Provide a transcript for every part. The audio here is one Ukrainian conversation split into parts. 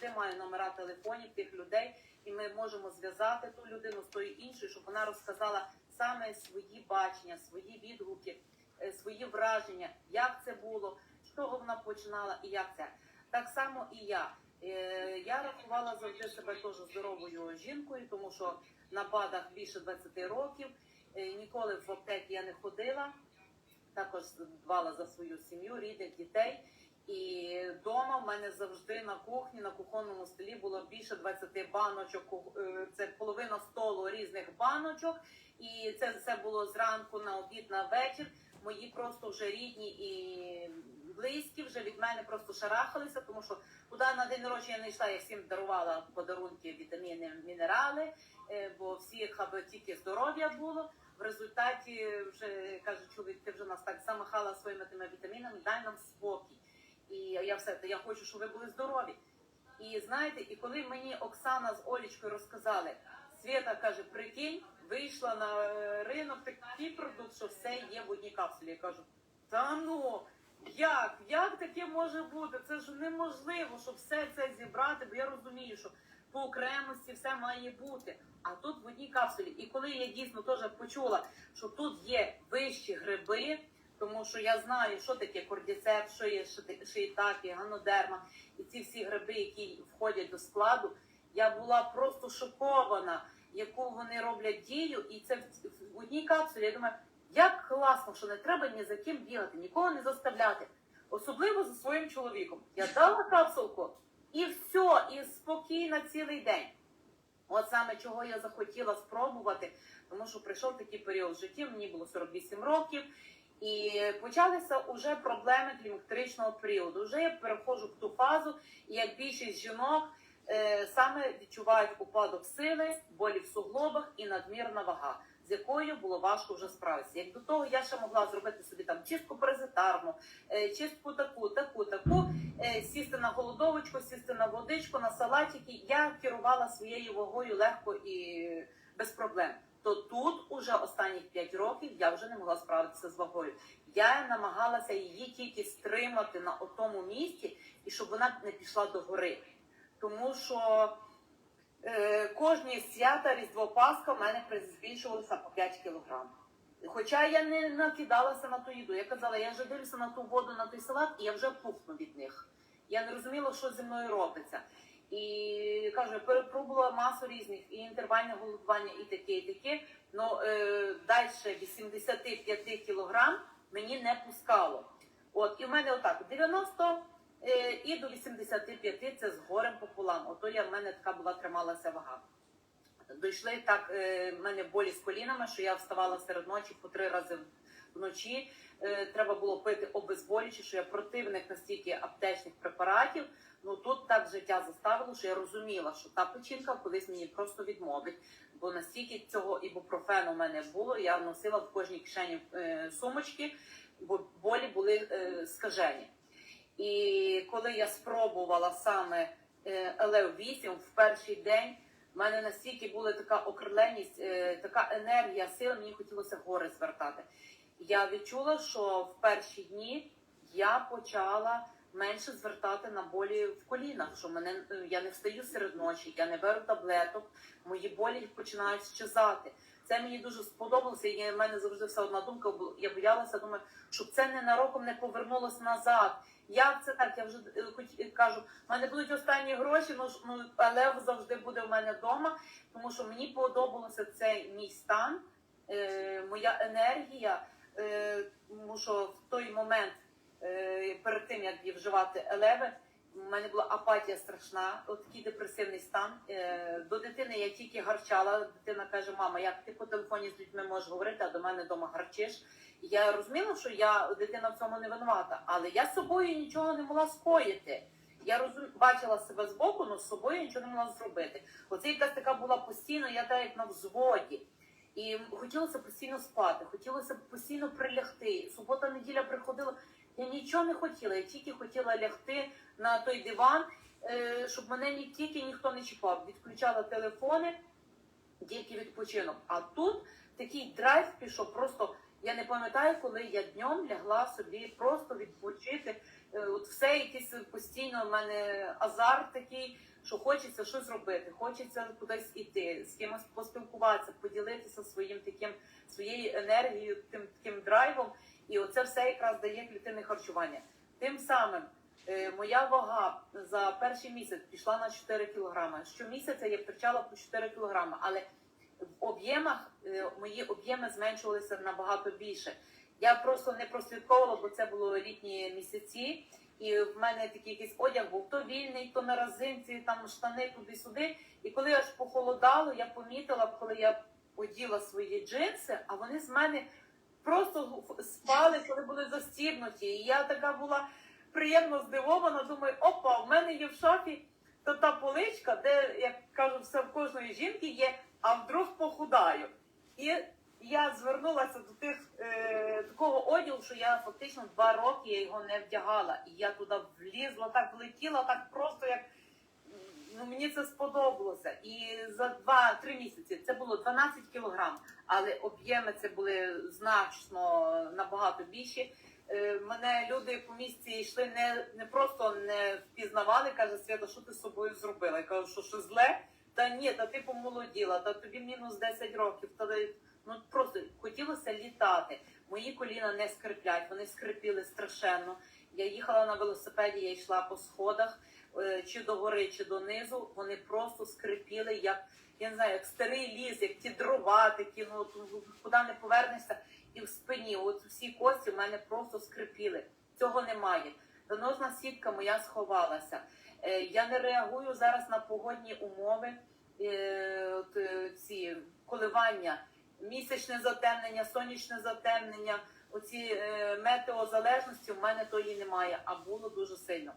завжди маю номера телефонів тих людей, і ми можемо зв'язати ту людину з тою іншою, щоб вона розказала саме свої бачення, свої відгуки, е, свої враження, як це було, з чого вона починала і як це. Так само і я. Е, Я рахувала завжди себе теж здоровою жінкою, тому що на БАДах більше 20 років. Е, Ніколи в аптеки я не ходила. Також дбала за свою сім'ю, рідних дітей. І вдома в мене завжди на кухні, на кухонному столі було більше 20 баночок. е, Це половина столу різних баночок. І це все було зранку на обід на вечір. Мої просто вже рідні і близькі вже від мене просто шарахалися, тому що куди на день народження не йшла, я всім дарувала подарунки, вітаміни, мінерали, е, бо всі аби тільки здоров'я було. В результаті вже каже чоловік, ти вже нас так замахала своїми тими вітамінами, дай нам спокій. І я все я хочу, щоб ви були здорові. І знаєте, і коли мені Оксана з Олічкою розказали, Свята каже, прикинь, вийшла на е, ринок такий продукт, що все є в одній капсулі. Я кажу, та ну як? Як таке може бути? Це ж неможливо, щоб все це зібрати, бо я розумію, що по окремості все має бути. А тут в одній капсулі. І коли я дійсно теж почула, що тут є вищі гриби, тому що я знаю, що таке кордіцеп, що є шиїтаки, ганодерма, і ці всі гриби, які входять до складу, я була просто шокована, яку вони роблять дію, і це в одній капсулі. Я думаю, як класно, що не треба ні за ким бігати, нікого не заставляти, особливо за своїм чоловіком. Я дала капсулку і все, і спокійно цілий день. От саме чого я захотіла спробувати, тому що прийшов такий період в житті, мені було 48 років, і почалися вже проблеми клімактеричного періоду. Вже я переходжу в ту фазу, і як більшість жінок е, саме відчувають упадок сили, болі в суглобах і надмірна вага, з якою було важко вже справитися. Як до того я ще могла зробити собі там чистку паразитарну, е, чистку таку, таку, таку, е, сісти на голодовочку, сісти на водичку, на салатики. Я керувала своєю вагою легко і без проблем. То тут уже останніх 5 років я вже не могла справитися з вагою. Я намагалася її тільки стримати на отому місці, і щоб вона не пішла до гори. Тому що е, кожні свята, Різдво Пасха в мене збільшувалося по 5 кілограм. Хоча я не накидалася на ту їду. Я казала, я вже дивлюся на ту воду, на той салат, і я вже пухну від них. Я не розуміла, що зі мною робиться. І кажу, перепробувала масу різних і інтервальне голодування, і таке, і таке. Ну е, далі 85 кілограм мені не пускало. От, і в мене отак 90 е, і до 85 це з горем пополам. Ото я в мене така була трималася вага. Дійшли так, е, в мене болі з колінами, що я вставала серед ночі по три рази вночі. Е, треба було пити обезболюючі, що я противник настільки аптечних препаратів. Ну тут так життя заставило, що я розуміла, що та печінка колись мені просто відмовить, бо настільки цього ібупрофену в мене було, я носила в кожній кишені е, сумочки, бо болі були е, скажені. І коли я спробувала саме е, Елев 8 в перший день, в мене настільки була така окриленість, така енергія, сила, мені хотілося гори звертати. Я відчула, що в перші дні я почала менше звертати на болі в колінах, що мене е, я не встаю серед ночі, я не беру таблеток, мої болі починають щезати. Це мені дуже сподобалося. І в мене завжди все одна думка була. Я боялася, думаю, щоб це ненароком не повернулося назад. Як це так? Я вже е, хоч кажу, в мене будуть останні гроші, ну, ну але завжди буде в мене вдома, тому що мені подобався цей мій стан, е, моя енергія. Е, тому що в той момент, е, перед тим як я вживати елеви, у мене була апатія страшна, такий депресивний стан. Е, до дитини я тільки гарчала. Дитина каже: мама, як ти по телефоні з людьми можеш говорити, а до мене вдома гарчиш. Я розуміла, що я дитина в цьому не винувата, але я з собою нічого не могла скоїти. Я розум... бачила себе збоку, але з собою нічого не могла зробити. Оце якась така була постійно, я так як на взводі. І хотілося постійно спати, хотілося постійно прилягти. Субота, неділя приходила. Я нічого не хотіла, я тільки хотіла лягти на той диван, е, щоб мене ні тільки ніхто не чіпав. Відключала телефони, тільки відпочинок. А тут такий драйв пішов. Просто Я не пам'ятаю, коли я днем лягла собі просто відпочити. Е, От все якийсь постійно в мене азарт такий, що хочеться щось робити, хочеться кудись іти, з кимось поспілкуватися, поділитися своїм таким своєю енергією, тим таким драйвом. І оце все якраз дає клітинне харчування. Тим самим е, моя вага за перший місяць пішла на 4 кілограми. Щомісяця я втрачала по 4 кілограми, але в об'ємах е, мої об'єми зменшувалися набагато більше. Я просто не прослідковувала, бо це було літні місяці, і в мене такий якийсь одяг був то вільний, то на разинці, там штани туди-сюди. І коли аж похолодало, я помітила, коли я оділа свої джинси, а вони з мене просто спали, коли були застібнуті. І я така була приємно здивована. Думаю, опа, в мене є в шафі то та поличка, де, як кажуть, все в кожної жінки є, а вдруг похудаю. І я звернулася до тих е, такого одягу, що я фактично два роки я його не вдягала. І я туди влізла, так влетіла, так просто як ну мені це сподобалося. І за два-три місяці це було 12 кілограм, але об'єми це були значно набагато більші. Е, Мене люди по місті йшли не, не просто не впізнавали, каже Свята, що ти з собою зробила? Я кажу, що що зле? Та ні, та ти помолоділа, та тобі мінус 10 років. Та ну просто хотілося літати. Мої коліна не скриплять, вони скрипіли страшенно. Я їхала на велосипеді, я йшла по сходах, е, чи до гори, чи донизу. Вони просто скрипіли, як я не знаю, як старий ліс, як ті дрова, такі ну куди не повернешся. І в спині, от всі кості в мене просто скрипіли. Цього немає. Доносна сітка моя сховалася. Е, Я не реагую зараз на погодні умови, е, ці коливання, місячне затемнення, сонячне затемнення, оці е, метеозалежності в мене тої немає, а було дуже сильно.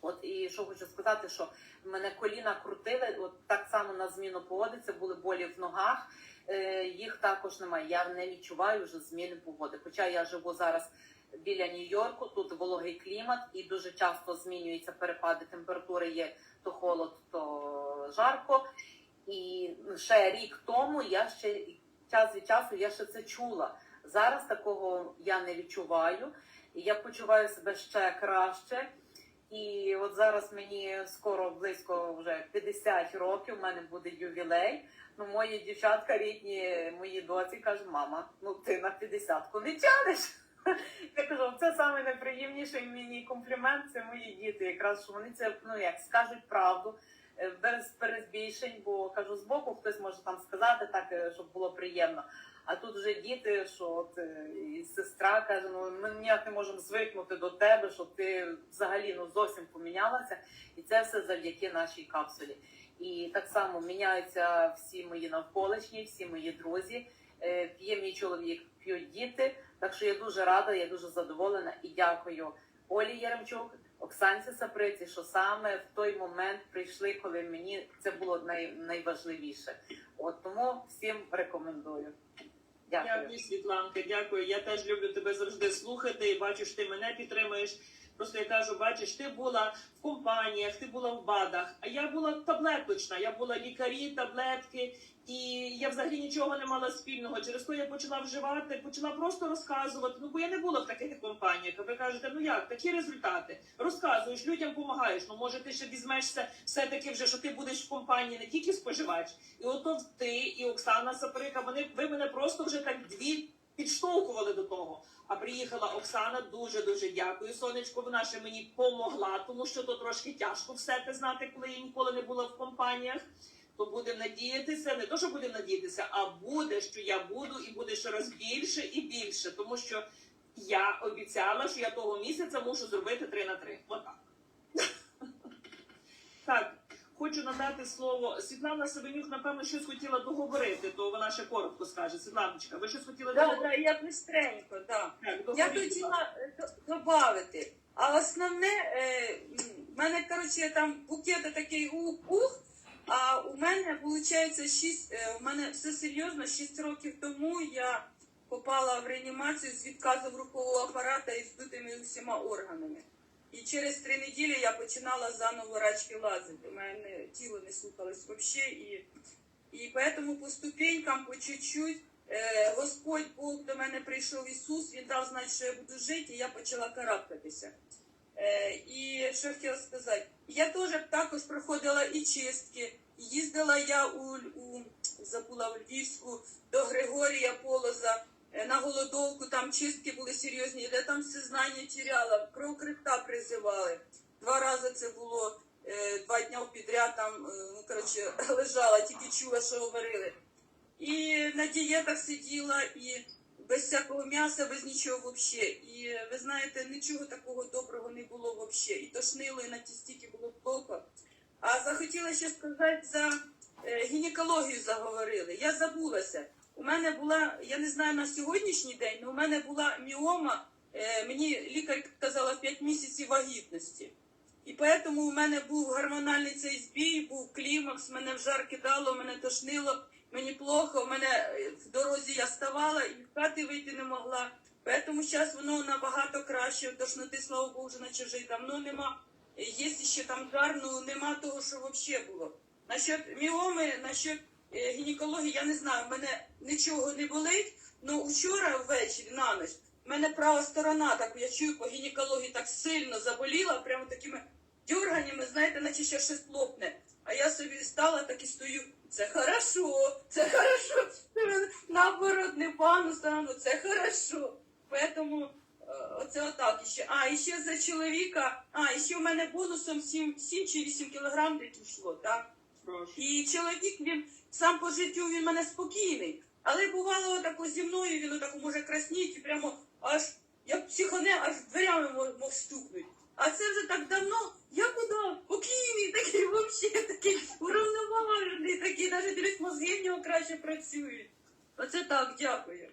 От і що хочу сказати, що мене коліна крутили, от так само на зміну погоди, це були болі в ногах. Е, їх також немає. Я не відчуваю вже зміни погоди. Хоча я живу зараз біля Нью-Йорку, тут вологий клімат, і дуже часто змінюються перепади температури. Є то холод, то жарко. І ще рік тому я ще час від часу я ще це чула. Зараз такого я не відчуваю, я почуваю себе ще краще. І от зараз мені скоро близько вже 50 років, у мене буде ювілей. Ну, мої дівчатка рідні, мої доці кажуть, мама, ну ти на 50-ку не тянеш. Я кажу, це саме найприємніший мені комплімент, це мої діти. Якраз що вони це ну як скажуть правду без перезбільшень, бо кажу, збоку хтось може там сказати так, е, щоб було приємно. А тут вже діти, що от е, і сестра каже, ну ми ніяк не можемо звикнути до тебе, що ти взагалі ну зовсім помінялася, і це все завдяки нашій капсулі. І так само міняються всі мої навколишні, всі мої друзі. Е, П'є мій чоловік, п'ють діти. Так що я дуже рада, я дуже задоволена і дякую Олі Яремчук, Оксанці Саприці, що саме в той момент прийшли, коли мені це було най, найважливіше. От тому всім рекомендую. Дякую. Дякую, Світланка, дякую. Я теж люблю тебе завжди слухати і бачу, що ти мене підтримуєш. Просто я кажу, бачиш, ти була в компаніях, ти була в БАДах, а я була таблеточна, я була лікарі, таблетки, і я взагалі нічого не мала спільного. Через то я почала вживати, почала просто розказувати. Ну бо я не була в таких компаніях. А ви кажете, ну як, такі результати? Розказуєш, людям допомагаєш. Ну може ти ще візьмешся все-таки вже, що ти будеш в компанії не тільки споживач. І ото ти і Оксана Саприка, вони ви мене просто вже так дві підштовхували до того. А приїхала Оксана. Дуже дуже дякую. Сонечко, вона ще мені помогла, тому що то трошки тяжко все те знати, коли я ніколи не була в компаніях. То будемо надіятися, не то, що будемо надіятися, а буде, що я буду, і буде ще раз більше і більше, тому що я обіцяла, що я того місяця мушу зробити 3 на 3. Отак. Так, хочу надати слово. Світлана Савенюк, напевно, щось хотіла договорити, то вона ще коротко скаже. Світланочка, ви щось хотіли Да, договорити? да, я быстренько, да. Так, Я хотіла додати. А основне, е, в мене, коротше, там букет такий ух-ух, а у мене, виходить, 6, е, у мене все серйозно, 6 років тому я попала в реанімацію з відказом рухового апарата і здутими усіма органами. І через три неділі я починала заново рачки лазити. У мене тіло не слухалось взагалі. І, і поэтому по ступенькам, по чуть-чуть, е, Господь Бог до мене прийшов Ісус, Він дав знати, що я буду жити, і я почала карабкатися. Е, і що хотіла сказати, я теж також проходила і чистки. Їздила я у, у забула в Львівську до Григорія Полоза на голодовку, там чистки були серйозні, я там все знання тіряла, кров Христа призивали. Два рази це було е, два дня підряд там, е, ну коротше, лежала, тільки чула, що говорили. І на дієтах сиділа, і без всякого м'яса, без нічого взагалі. І ви знаєте, нічого такого доброго не було взагалі. І тошнило, і на ті стільки було плохо. А захотіла ще сказати за е, гінекологію заговорили. Я забулася. У мене була, я не знаю на сьогоднішній день, але у мене була міома, е, мені лікар казала 5 місяців вагітності. І тому у мене був гормональний цей збій, був клімакс, мене в жар кидало, мене тошнило, мені плохо, у мене е, в дорозі я ставала і в хати вийти не могла. Тому зараз воно набагато краще, тошноти, слава Богу, вже наче вже й давно нема. Е, Є ще там жар, ну нема того, що взагалі було. Насчет міоми, насчет гінекології, я не знаю, в мене нічого не болить, але вчора ввечері на ніч в мене права сторона, так я чую по гінекології, так сильно заболіла, прямо такими дюрганнями, знаєте, наче ще щось лопне. А я собі стала так і стою. Це хорошо, це хорошо. Наоборот, не пану стану, це хорошо. Поэтому е, оце отак іще. А, і ще за чоловіка, а, і ще у мене бонусом 7, 7 чи 8 кілограм десь йшло, так? Прошу. І чоловік він сам по життю він мене спокійний. Але бувало тако зі мною, він отако може красніть і прямо аж як психоне, аж дверями мог, стукнути. А це вже так давно, я куди? Спокійний, такий взагалі такий уравноважений, такий, навіть дивись, мозги в нього краще працюють. Оце так, дякую.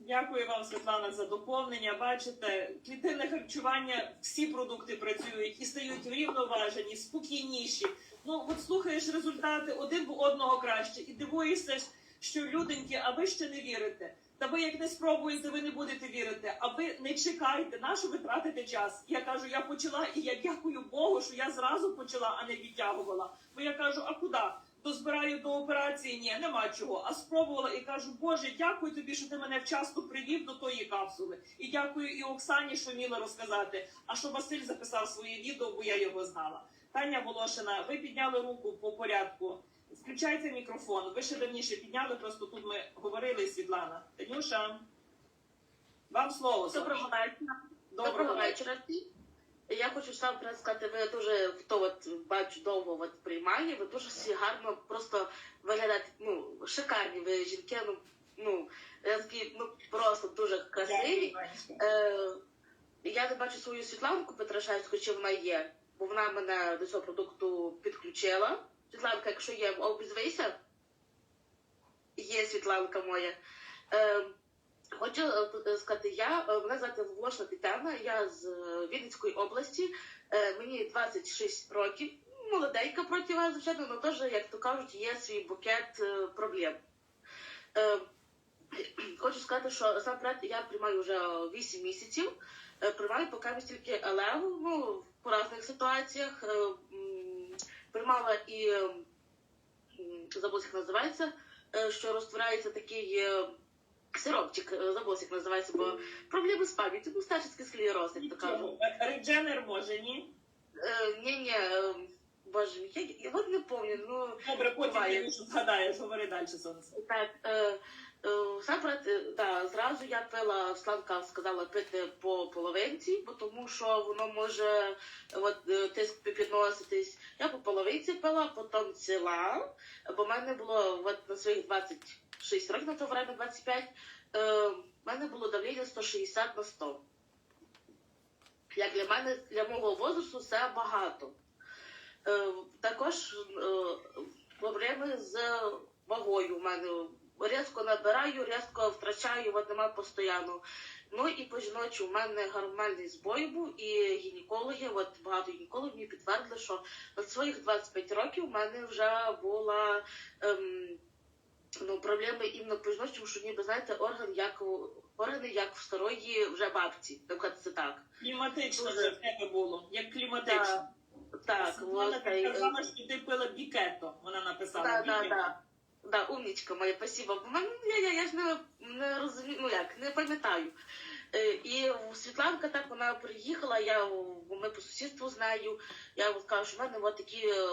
Дякую вам, Світлана, за доповнення. Бачите, клітинне харчування, всі продукти працюють і стають врівноважені, спокійніші. Ну, от слухаєш результати один в одного краще, і дивуєшся, що люденьки, а ви ще не вірите. Та ви як не спробуєте, ви не будете вірити. А ви не чекайте, на що ви тратите час. Я кажу, я почала, і я дякую Богу, що я зразу почала, а не відтягувала. Бо я кажу, а куди? Дозбираю до операції, ні, нема чого. А спробувала і кажу, Боже, дякую тобі, що ти мене вчасно привів до тої капсули. І дякую і Оксані, що вміла розказати. А що Василь записав своє відео, бо я його знала. Таня Волошина, ви підняли руку по порядку. Включайте мікрофон. Ви ще давніше підняли, просто тут ми говорили, Світлана. Танюша, вам слово. Доброго вечора. Доброго вечора. Я хочу сам сказати, ви дуже хто от бачу довго от приймає, ви дуже всі гарно просто виглядаєте, ну, шикарні ви жінки, ну, ну, ну, просто дуже красиві. Е, я не бачу свою Світланку Петрашевську, чи вона є, бо вона мене до цього продукту підключила. Світланка, якщо є, обізвися. Є Світланка моя. Е, Хочу е, сказати, я е, мене звати Волошна Тетяна, я з е, Вінницької області, Е, мені 26 років, молоденька проти вас, звичайно, але теж, як то кажуть, є свій букет проблем. Е, Хочу сказати, що насамперед я приймаю вже 8 місяців, приймаю поки тільки елеву, ну, по різних ситуаціях. Е, Приймала і м, як називається, е, що розтворяється такий. е, Сиропчик, забула, як називається, бо проблеми з пам'яттю, ну, старчий склероз, як то кажуть. Редженер може, ні? Ні, ні, боже я, я от не пам'ятаю, ну, Добре, потім Буває. ти згадаєш, говори далі, сонце. так, е, е, е, да, зразу я пила, Сланка сказала пити по половинці, бо тому що воно може от, е, тиск підноситись. Я по половинці пила, потім ціла, бо в мене було от, на своїх 26 років, на то время 25, е, в мене було давлення 160 на 100. Як для мене, для мого возрасту, це багато. Е, також е, проблеми з вагою. У мене різко набираю, різко втрачаю, нема постійно. Ну і по жіночі у мене гормональний збой був, і гінекологи, от багато гінекологів мені підтвердили, що на своїх 25 років у мене вже була ем, ну, проблеми іменно по жіночому, що ніби знаєте, орган як органи як в старої вже бабці. Наприклад, це так. Кліматично Дуже. це в тебе було, як кліматично. Так, Світлана от, та й- казала, що ти пила бікето, вона написала. Так, так, так. Да, умнічка моя, спасибо. Бо я, я, я ж не, не розумію, ну як, не пам'ятаю. Е, І Світланка так вона приїхала, я ми по сусідству знаю. Я кажу, що в мене от такі е,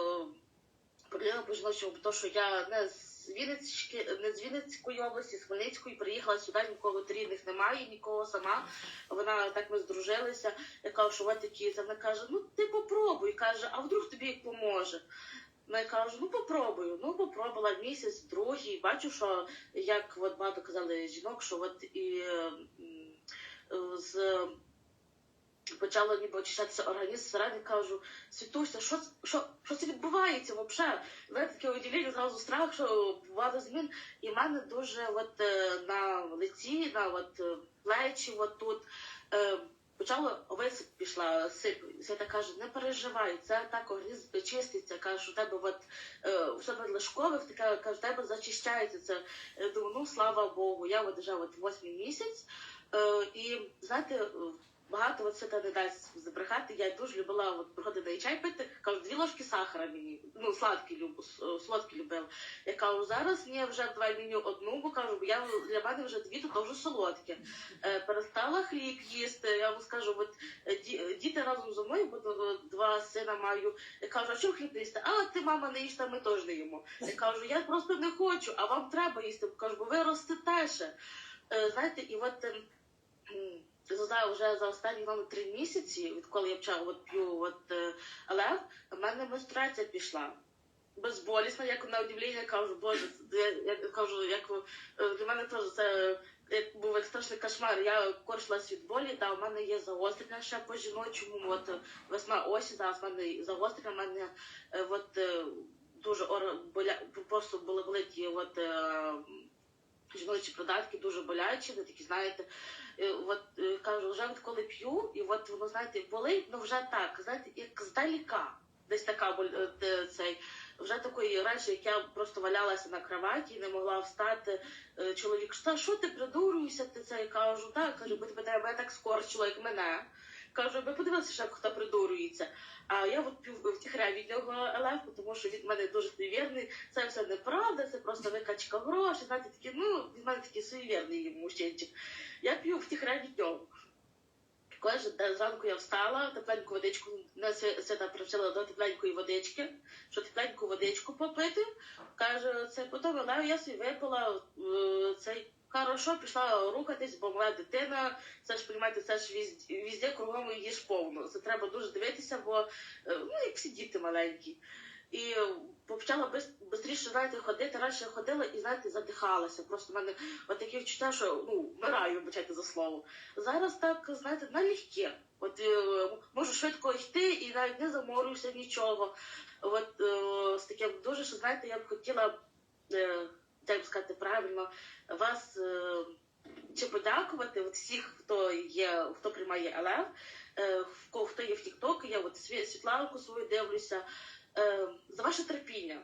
проблеми по жіночому, тому що я не з Вінницьки, не з Вінницької області, з Хмельницької приїхала сюди, нікого рідних немає, нікого сама. Вона так ми здружилися. Я кажу, що от такі, це вона каже, ну ти попробуй, каже, а вдруг тобі як поможе. Ну, я кажу, ну попробую. Ну, попробувала місяць, другий. Бачу, що як от багато казали жінок, що от і е, з почало ніби очищатися організм всередині, кажу, Світуся, що, що, що це відбувається взагалі? Знаєте, таке уділення, зразу страх, що багато змін. І в мене дуже от е, на лиці, на от е, плечі, от тут. Е, овець пішла сип. Свята каже, не переживай, це так організм чиститься. Каже, у тебе от е, все надлишкових, така каже, у тебе зачищається це. Думаю, ну слава Богу, я от вже от восьмий місяць. Е, і знаєте, багато от свята не дасть забрехати. Я дуже любила от приходити на чай пити. Кажу, дві ложки сахара мені. Ну, сладкий люб, с- любила. Я кажу, зараз мені вже давай меню одну, бо кажу, бо я для мене вже дві, то, вже солодке. Е, перестала хліб їсти. Я вам скажу, от е, ді- діти разом зі мною, бо е, два сина маю. Я кажу, а що хліб не їсти? А ти, мама, не їсти, ми теж не їмо. Я кажу, я просто не хочу, а вам треба їсти. Кажу, бо ви ростете ще. Е, знаєте, і от ем, м, знаю, вже за останні мабуть, три місяці, відколи я почала от п'ю от, е, лев, в мене менструація пішла. Безболісно, як на удивлення кажу, боже, я, кажу, як е, для мене теж це як був як страшний кошмар. Я корчилась від болі, та у мене є загострення ще по жіночому. От е, весна осінь, зараз в мене загострення, в мене е, от е, дуже ор боля просто були болить от е, жіночі придатки, дуже болячі, ви такі знаєте. Е, От е, кажу, вже коли п'ю, і от воно знаєте, болить, ну вже так, знаєте, як здаліка. Десь така е, цей вже такої речі, як я просто валялася на кроваті, не могла встати. Чоловік, що, що ти придурюєшся? Ти це кажу, так, кажу, бо тебе тебе так скорчило, як мене. Кажу, ви подивилися, що хто придурюється. А я от пів втіхря від нього Елефу, тому що від мене дуже суєвірний. Це все неправда, це просто викачка грошей. Знаєте, такі, ну, від мене такий суєвірний мужчинчик. Я п'ю втіхря від нього. Кожен день зранку я встала, тепленьку водичку, мене свята привчила до тепленької водички, що тепленьку водичку попити. Каже, це потім вона я собі випила е, цей. Хорошо, пішла рухатись, бо моя дитина, це ж розумієте, це ж візде, візде кругом її ж повно. Це треба дуже дивитися, бо е, ну як всі діти маленькі. І почала швидше, знаєте, ходити. Раніше ходила і знаєте, задихалася. Просто в мене от таке відчуття, що ну вмираю, вибачайте за слово. Зараз так, знаєте, налегке. От е, можу швидко йти і навіть не заморююся нічого. От е, з таким дуже, що знаєте, я б хотіла, е, як сказати правильно, вас е, чи подякувати от всіх, хто є, хто приймає ЛФ, е, в хто є в Тікток, я от Сві- Світланку свою дивлюся, е, за ваше терпіння.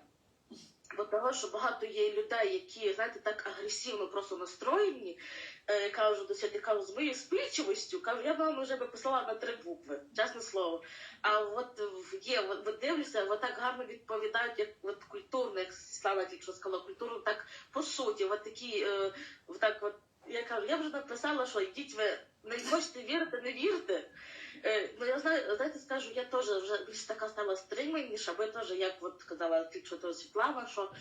Бо того, що багато є людей, які, знаєте, так агресивно просто настроєні, кажу до святи, кажу, з моєю спільчивостю, кажу, я вам вже би послала на три букви, чесне слово. А от є, от, от дивлюся, от так гарно відповідають, як от культурно, як Слава тільки що сказала, культурно, так по суті, от такі, е, так от, я кажу, я вже написала, що йдіть ви, не хочете вірити, не вірте. Е, ну я знаю, знаєте, скажу, я теж вже більш така стала стриманіша, бо я теж, як от сказала тільки що Світлана, що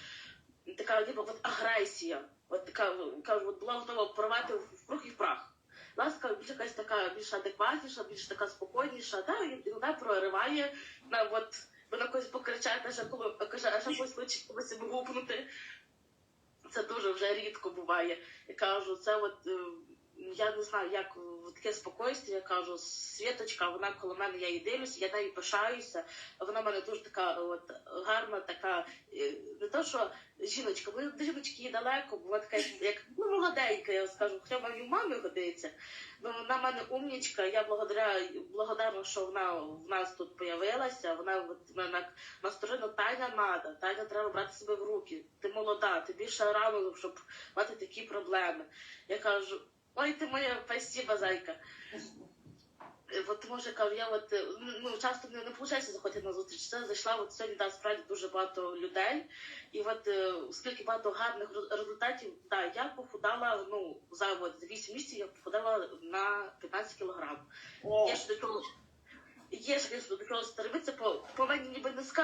така ніби от агресія, от така кажу, от була готова порвати в круг і в прах. Ласка більш якась така більш адекватніша, більш така спокійніша, та і вона прориває на от вона когось покричає, аж коли каже, аж якось хоче когось вигукнути. Це дуже вже рідко буває. Я кажу, це от е, я не знаю, як в таке спокійстві, я кажу, Світочка, вона коло мене, я її дивлюся, я нею пишаюся. Вона в мене дуже така от гарна, така е, не то, що жіночка, бо до жіночки є далеко, вона така як, ну, молоденька, я скажу, хоча в мамі годиться. Ну, вона в мене умнічка, я благодарна, що вона в нас тут появилася. Вона от мене настроєна Таня надо, Таня треба брати себе в руки. Ти молода, тобі ще рано, щоб мати такі проблеми. Я кажу, ой, ти моя спасіба, зайка. Е, От може кажу, я от е, ну часто не, не виходить заходити на зустріч. Це зайшла от сьогодні да, справді дуже багато людей. І от е, оскільки багато гарних результатів, да, я похудала ну за от за 8 місяців я похудала на 15 кілограм. Є ж до того. Є ж до чого стремитися, по,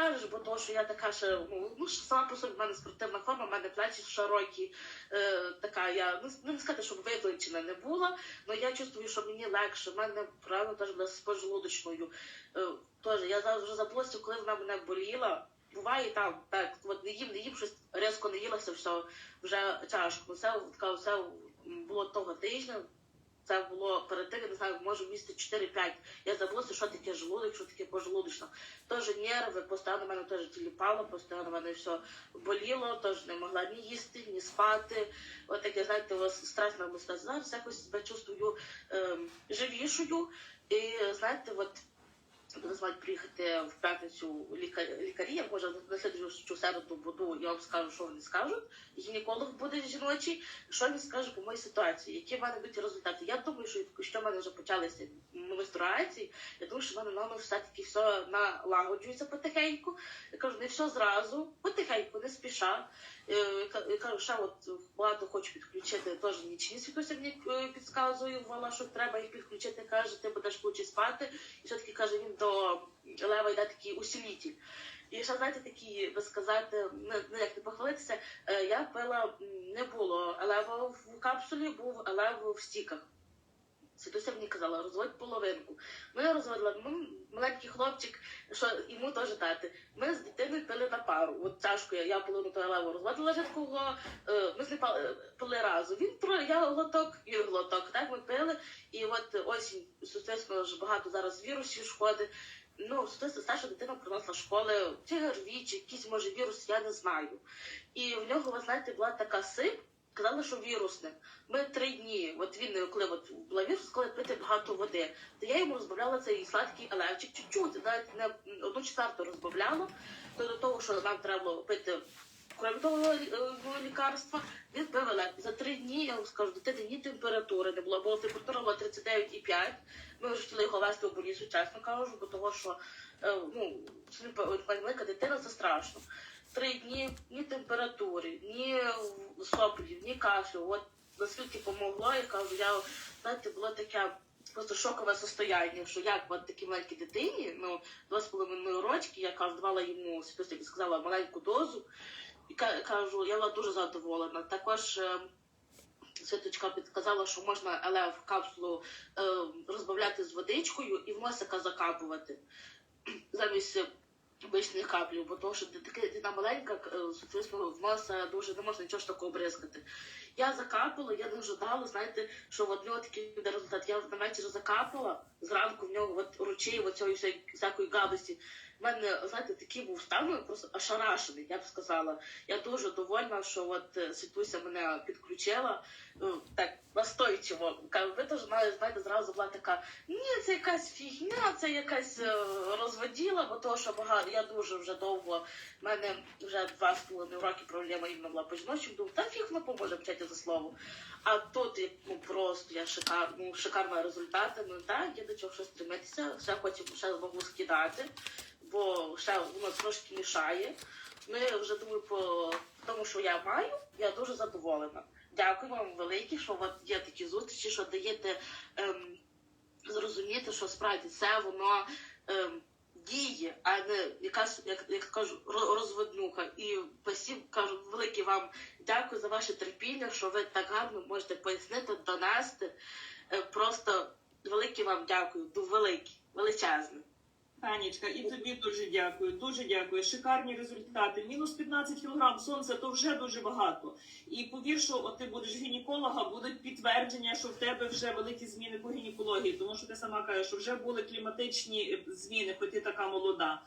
скажеш, бо то, що я така ще, ну, ну сама по собі в мене спортивна форма, в мене плечі широкі, е, така я, ну, не сказати, щоб виключена не була, але я чувствую, що мені легше, в мене правильно теж з пожелудочною. Е, теж, я вже забулася, коли вона мене боліла, буває там, так, от не їм, не їм, щось різко не їлося, все, вже тяжко. Це, така, це було того тижня, це було перед тим, я не знаю, може місяці 4-5. Я забулася, що таке желудок, що таке пожелудочно. Теж нерви, постійно мене теж тіліпало, постійно мене все боліло, теж не могла ні їсти, ні спати. От таке, знаєте, вас страшно сказати. Зараз якось себе чувствую ем, живішою. І знаєте, от Буду звати приїхати в п'ятницю лікар, лікарі, я може на слідчу середу буду, я вам скажу, що вони скажуть. Гінеколог буде жіночий, що він скаже по моїй ситуації, які в мене будуть результати. Я думаю, що що в мене вже почалися менструації, я думаю, що в мене воно все-таки все налагоджується потихеньку. Я кажу, не все зразу, потихеньку, не спіша. Е, ще от багато хочу підключити, теж нічні світуся мені підказує, вона, що треба їх підключити, каже, ти будеш лучше спати. І все-таки каже, він до лева йде такий усилитель. І ще знаєте, такі би сказати, не, не як не похвалитися, е, я пила не було елева в капсулі, був елев в стіках. Світуся мені казала, розводь половинку. Я розводила, ну, маленький хлопчик, що йому теж дати. Ми з дитиною пили на пару. От тяжко я, я половину того елеву розводила жидкого, е, ми е, пили разом. Він тро, я глоток, він глоток. Так ми пили. І от осінь, соответственно, ж багато зараз вірусів шкоди. Ну, соответственно, старша дитина приносила школи чи ГРВІ, чи якийсь може вірус, я не знаю. І в нього, ви знаєте, була така сип, казали, що вірусне. Ми три дні, от він, коли от була вірус, коли пити багато води, то я йому розбавляла цей сладкий елевчик чуть-чуть, навіть не одну четверту розбавляла, то до того, що нам треба було пити. Крім того е, лікарства, він пив. За три дні, я вам скажу, дитини ні температури не було, бо температура була 39,5. Ми вже хотіли його вести в болісу, чесно кажу, бо того, що е, ну, пе- дитина, це страшно. Три дні ні температури, ні соплів, ні кашлю. От наскільки помогло, я кажу, я знаєте, було таке просто шокове состояння, що як от такій маленькій дитині, ну, два з половиною рочки, я кажу, давала йому, як я сказала, маленьку дозу. І кажу, я була дуже задоволена. Також е, Світочка підказала, що можна в капсулу е, розбавляти з водичкою і в носика закапувати замість обичних каплів, бо тому що така дитина маленька, е, соответственно, в носа дуже не можна нічого ж такого бризкати. Я закапала, я не ожидала, знаєте, що от нього такий буде результат. Я на вечір закапала, зранку в нього от ручей, от цієї всякої, гадості. У мене, знаєте, такий був стан, просто ошарашений, я б сказала. Я дуже довольна, що от е, Світуся мене підключила ну, так настойчиво. Ви теж знаєте, зразу була така, ні, це якась фігня, це якась е, розводіла, бо того, що багато, я дуже вже довго, в мене вже два з половиною роки проблема іменно була по жіночим, думаю, та фіг не поможе вчити за слово. А тут ну, просто я шикар, ну, шикарні результати, ну так, є до чого щось стремитися, ще потім ще змогу скидати, бо ще воно трошки мішає. Ну, я вже думаю, по тому, що я маю, я дуже задоволена. Дякую вам велике, що от є такі зустрічі, що даєте ем, зрозуміти, що справді це воно ем, діє, а не якась, як, як кажу, ро- розводнуха. І спасибо, кажу, велике вам дякую за ваше терпіння, що ви так гарно можете пояснити, донести. Е, просто велике вам дякую, ду велике, величезне. Танечка, і тобі дуже дякую, дуже дякую. Шикарні результати. Мінус 15 кілограм сонця то вже дуже багато. І повір, що от ти будеш гінеколога, будуть підтвердження, що в тебе вже великі зміни по гінекології, тому що ти сама кажеш, що вже були кліматичні е, зміни, хоч ти така молода.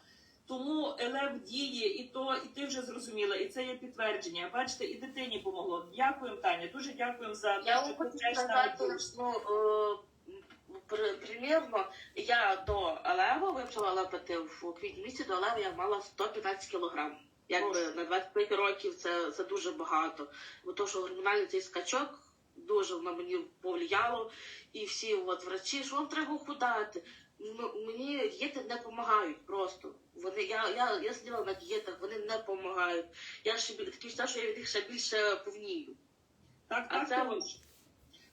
Тому елев діє, і то, і ти вже зрозуміла, і це є підтвердження. Бачите, і дитині помогло. Дякуємо, Таня. Дуже дякуємо за те, що ти хочу примірно, я до Алева вивчила лепити в квітні місяці, до Алева я мала 115 кілограм. Якби на 25 років це, це дуже багато. Бо то, що гормональний цей скачок дуже воно мені повлияло. І всі от врачі, що вам треба худати. Ну, мені дієти не допомагають просто. Вони, я, я, я сиділа на дієтах, вони не допомагають. Я ще таке що я від них ще більше повнію. Так, А так, це.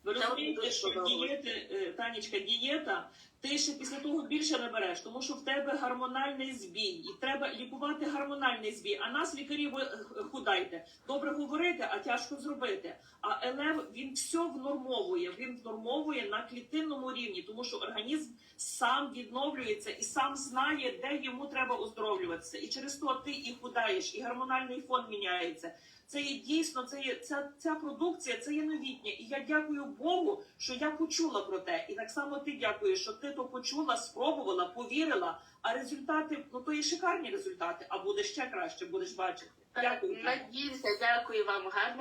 Ви розумієте, що дієти, е, Танечка, дієта, ти ще після того більше не береш, тому що в тебе гормональний збій, і треба лікувати гормональний збій. А нас лікарі ви е, худайте. Добре говорити, а тяжко зробити. А ЕЛЕВ він все внормовує. Він внормовує на клітинному рівні, тому що організм сам відновлюється і сам знає, де йому треба оздоровлюватися. І через то ти і худаєш, і гормональний фон міняється. Це є дійсно, це є ця, ця продукція, це є новітня. І я дякую Богу, що я почула про те. І так само ти дякуєш, що ти то почула, спробувала, повірила. А результати, ну то є шикарні результати, а буде ще краще, будеш бачити. Дякую. Надіюся, дякую вам гарно.